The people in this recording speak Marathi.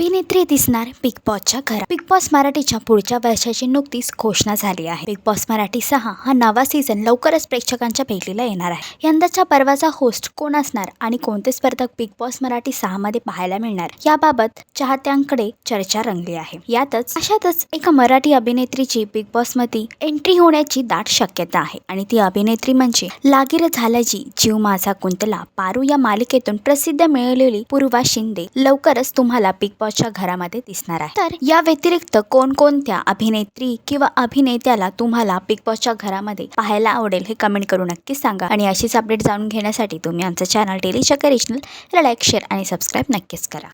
अभिनेत्री दिसणार बिग बॉसच्या घरात. बिग बॉस मराठीच्या पुढच्या वर्षाची नुकतीच घोषणा झाली आहे. बिग बॉस मराठी सहा हा नवा सीझन लवकरच प्रेक्षकांच्या भेटीला येणार आहे. यंदाच्या पर्वाचा होस्ट कोण असणार आणि कोणते स्पर्धक बिग बॉस मराठी सहा मध्ये पाहायला मिळणार याबाबत चाहत्यांकडे चर्चा रंगली आहे. यातच अशातच एका मराठी अभिनेत्रीची बिग बॉसमध्ये एंट्री होण्याची दाट शक्यता आहे आणि ती अभिनेत्री म्हणजे लागीर झाल्याची जीव माझा कुंतला पारू या मालिकेतून प्रसिद्ध मिळवलेली पूर्वा शिंदे. लवकरच तुम्हाला बिग बॉसच्या घरामध्ये दिसणार आहे. तर या व्यतिरिक्त कोणकोणत्या अभिनेत्री किंवा अभिनेत्याला तुम्हाला बिग बॉसच्या घरामध्ये पाहायला आवडेल हे कमेंट करून नक्कीच सांगा. आणि अशीच अपडेट जाणून घेण्यासाठी तुम्ही आमचं channel daily Chakkar regional like share आणि सबस्क्राईब नक्कीच करा.